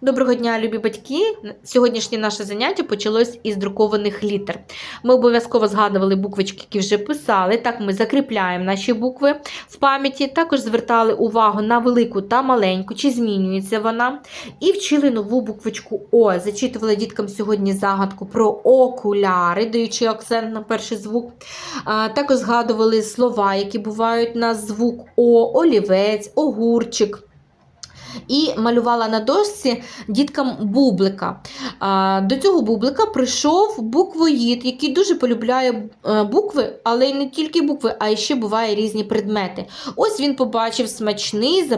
Доброго дня, любі батьки! Сьогоднішнє наше заняття почалось із друкованих літер. Ми обов'язково згадували буквочки, які вже писали. Так ми закріпляємо наші букви в пам'яті. Також звертали увагу на велику та маленьку, чи змінюється вона. І вчили нову буквочку О. Зачитували діткам сьогодні загадку про окуляри, даючи акцент на перший звук. Також згадували слова, які бувають на звук О, олівець, огурчик. І малювала на дошці діткам бублика. До цього бублика прийшов буквоїд, який дуже полюбляє е, букви, але й не тільки букви, а й ще буває різні предмети. Ось він побачив смачний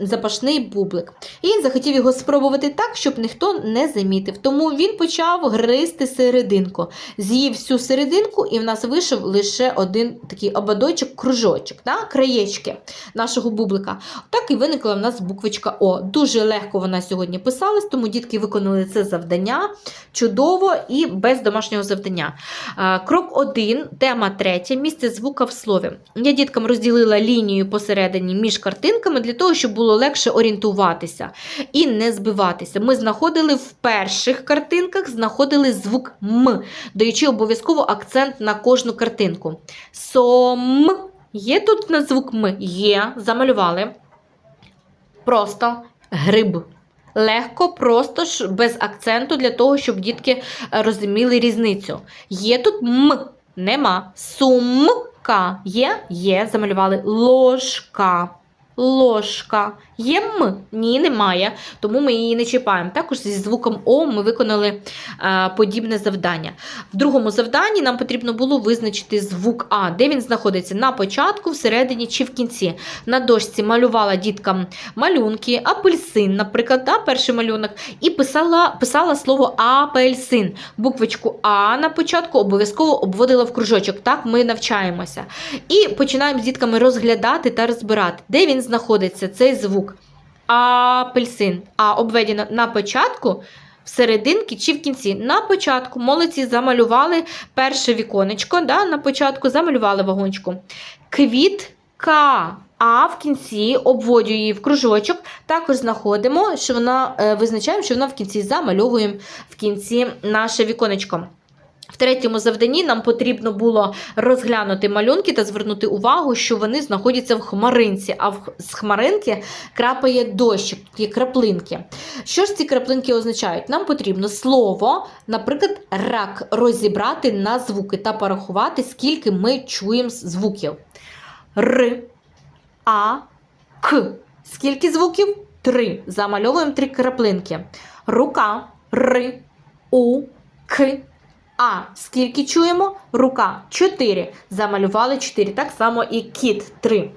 запашний бублик. І він захотів його спробувати так, щоб ніхто не замітив. Тому він почав гризти серединку. З'їв всю серединку, і в нас вийшов лише один такий ободочок, кружочок, да? краєчки нашого бублика. Так і виникла в нас буквочка О. Дуже легко вона сьогодні писалась, тому дітки виконали це завдання чудово і без домашнього завдання. Крок 1, тема 3, місце звука в слові. Я діткам розділила лінію посередині між картинками для того, щоб було легше орієнтуватися і не збиватися. Ми знаходили в перших картинках знаходили звук М, даючи обов'язково акцент на кожну картинку. Сом. Є тут на звук М? Є, замалювали. Просто гриб. Легко, просто ж без акценту для того, щоб дітки е, розуміли різницю. Є тут м, нема. Сумка є, є, замалювали ложка. Ложка. Є м? Ні, немає, тому ми її не чіпаємо. Також зі звуком О ми виконали е, подібне завдання. В другому завданні нам потрібно було визначити звук А, де він знаходиться на початку, всередині чи в кінці. На дошці малювала діткам малюнки, апельсин, наприклад, да, перший малюнок, і писала, писала слово апельсин. Буквочку А на початку обов'язково обводила в кружочок. Так ми навчаємося. І починаємо з дітками розглядати та розбирати, де він знаходиться, цей звук. Апельсин. А обведено на початку. Всерединки чи в кінці. На початку молодці замалювали перше віконечко, да, на початку замалювали вагончику. Квітка. А в кінці обводю її в кружочок. Також знаходимо, що вона е, визначаємо, що вона в кінці замальовуємо в кінці наше віконечко. В третьому завданні нам потрібно було розглянути малюнки та звернути увагу, що вони знаходяться в хмаринці, а з хмаринки крапає дощик, є краплинки. Що ж ці краплинки означають? Нам потрібно слово, наприклад, рак розібрати на звуки та порахувати, скільки ми чуємо звуків. Р, А, К. Скільки звуків? Три. Замальовуємо три краплинки. Рука, Р, У, К. А. Скільки чуємо? Рука 4. Замалювали 4. Так само і кіт 3.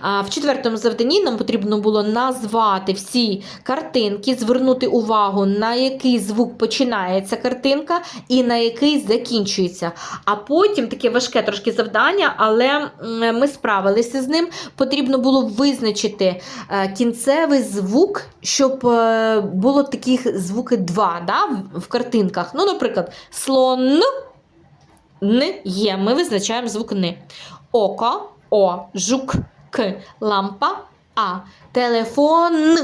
А, в четвертому завданні нам потрібно було назвати всі картинки, звернути увагу, на який звук починається картинка і на який закінчується. А потім таке важке трошки завдання, але ми справилися з ним. Потрібно було визначити е, кінцевий звук, щоб е, було таких звуки два да, в- картинках. Ну, наприклад, слон Н є. Ми визначаємо звук Н. Око, О, жук, К, лампа, А. Телефон.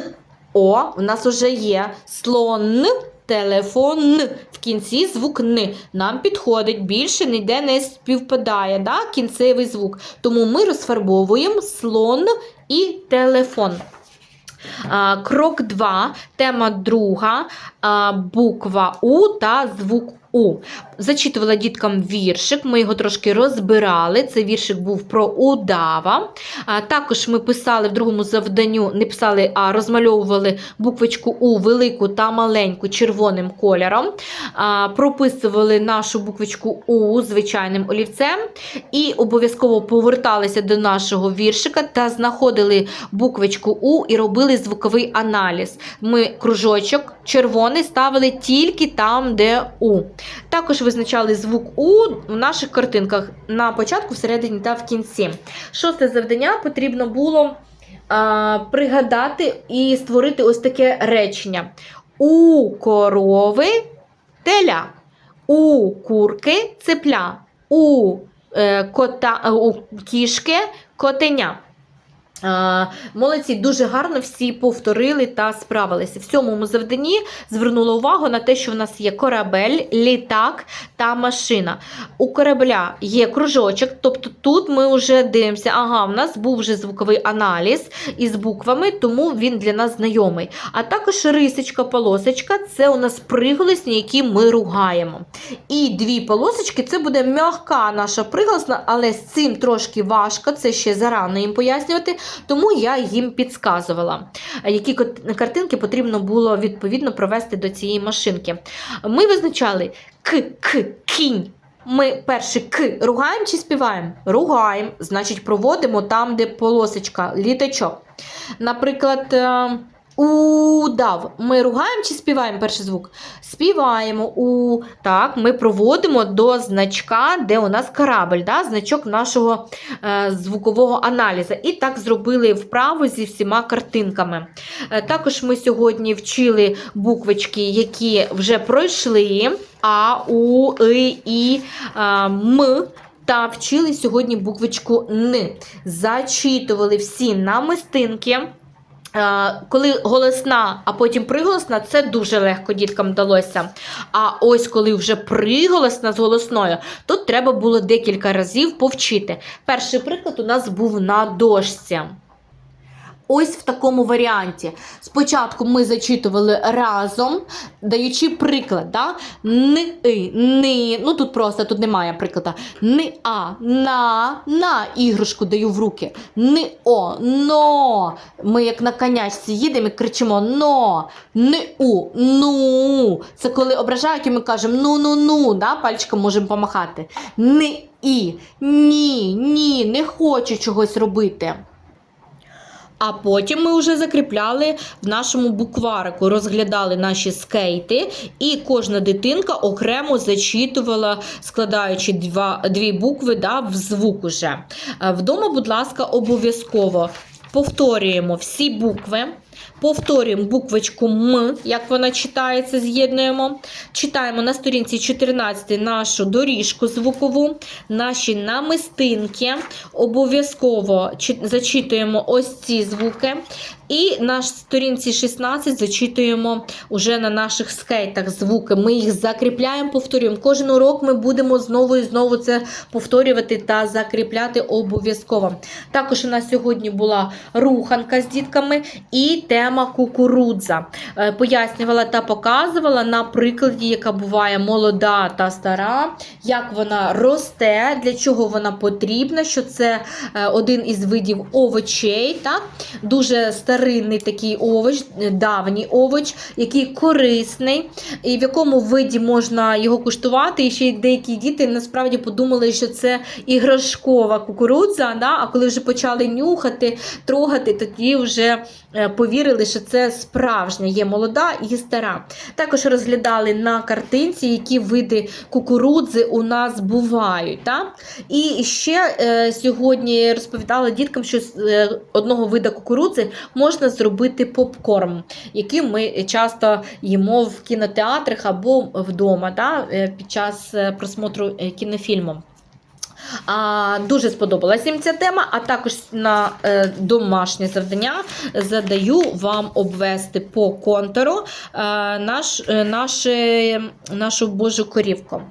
О, у нас вже є слон. Телефон в кінці звук Н. Нам підходить, більше ніде не співпадає да? кінцевий звук. Тому ми розфарбовуємо слон і телефон. Крок 2, тема друга, буква У та звук У. Зачитувала діткам віршик, ми його трошки розбирали. Це віршик був про удава. А, також ми писали в другому завданню, не писали, а розмальовували буквочку У велику та маленьку червоним кольором. А, прописували нашу буквочку У звичайним олівцем. І обов'язково поверталися до нашого віршика та знаходили буквочку У і робили звуковий аналіз. Ми кружочок червоний ставили тільки там, де У. Також визначали звук У в наших картинках на початку, всередині та в кінці. Шосте завдання потрібно було а, пригадати і створити ось таке речення: У корови теля, у курки цепля, у, е, кота, е, у кішки котеня. Молодці дуже гарно всі повторили та справилися. В сьомому завданні звернула увагу на те, що в нас є корабель, літак та машина. У корабля є кружочок, тобто тут ми вже дивимося, ага, в нас був вже звуковий аналіз із буквами, тому він для нас знайомий. А також рисочка, полосочка це у нас приголосні, які ми ругаємо. І дві полосочки це буде м'яка наша приголосна, але з цим трошки важко, це ще зарано їм пояснювати. Тому я їм підказувала, які картинки потрібно було відповідно провести до цієї машинки. Ми визначали к, к, кінь. Ми перше к ругаємо чи співаємо? Ругаємо, значить, проводимо там, де полосочка, літачок. Наприклад, е, удав. Ми ругаємо чи співаємо перший звук? Співаємо у. Так, ми проводимо до значка, де у нас корабль, да? значок нашого е, звукового аналізу. І так зробили вправо зі всіма картинками. Е, також ми сьогодні вчили буквочки, які вже пройшли: А, У, И, І, е, М. Та вчили сьогодні буквочку Н. Зачитували всі намистинки. Е, Коли голосна, а потім приголосна, це дуже легко діткам вдалося. А ось коли вже приголосна з голосною, тут треба було декілька разів повчити. Перший приклад у нас був на дошці. Ось в такому варіанті. Спочатку ми зачитували разом, даючи приклад. Да? Ни, ни. Ну тут просто тут немає прикладу. Ни а, на, на іграшку даю в руки. Ни о, но. Ми як на конячці їдемо і кричимо но, ни у, ну. Це коли ображають, і ми кажемо ну-ну-ну, да? пальчиком можемо помахати. Ни і, ні, ні, не хочу чогось робити. А потім ми вже закріпляли в нашому букварику, розглядали наші скейти, і кожна дитинка окремо зачитувала, складаючи два, дві букви да, в звук уже. Е, Вдома, будь ласка, обов'язково повторюємо всі букви. Повторюємо буквочку М, як вона читається, з'єднуємо. Читаємо на сторінці 14 нашу доріжку звукову, наші намистинки. Обов'язково зачитуємо ось ці звуки. І на сторінці 16 зачитуємо уже на наших скейтах звуки. Ми їх закріпляємо, повторюємо. Кожен урок ми будемо знову і знову це повторювати та закріпляти обов'язково. Також у нас сьогодні була руханка з дітками і тема кукурудза. Е, Пояснювала та показувала на прикладі, яка буває молода та стара, як вона росте, для чого вона потрібна, що це е, один із видів овочей. Так? Дуже старинний такий овоч, давній овоч, який корисний, і в якому виді можна його куштувати. І ще й деякі діти насправді подумали, що це іграшкова кукурудза. Да? А коли вже почали нюхати, трогати, тоді вже е, повірили, що це справжня, є молода і стара. Також розглядали на картинці, які види кукурудзи у нас бувають. Так? І ще е, сьогодні розповідала діткам, що з е, одного вида кукурудзи можна зробити попкорн, який ми часто їмо в кінотеатрах або вдома да, е, під час е, просмотру е, кінофільму. А, дуже сподобалася їм ця тема, а також на е, домашнє завдання задаю вам обвести по контуру е, наш, е, наше, нашу Божу корівку.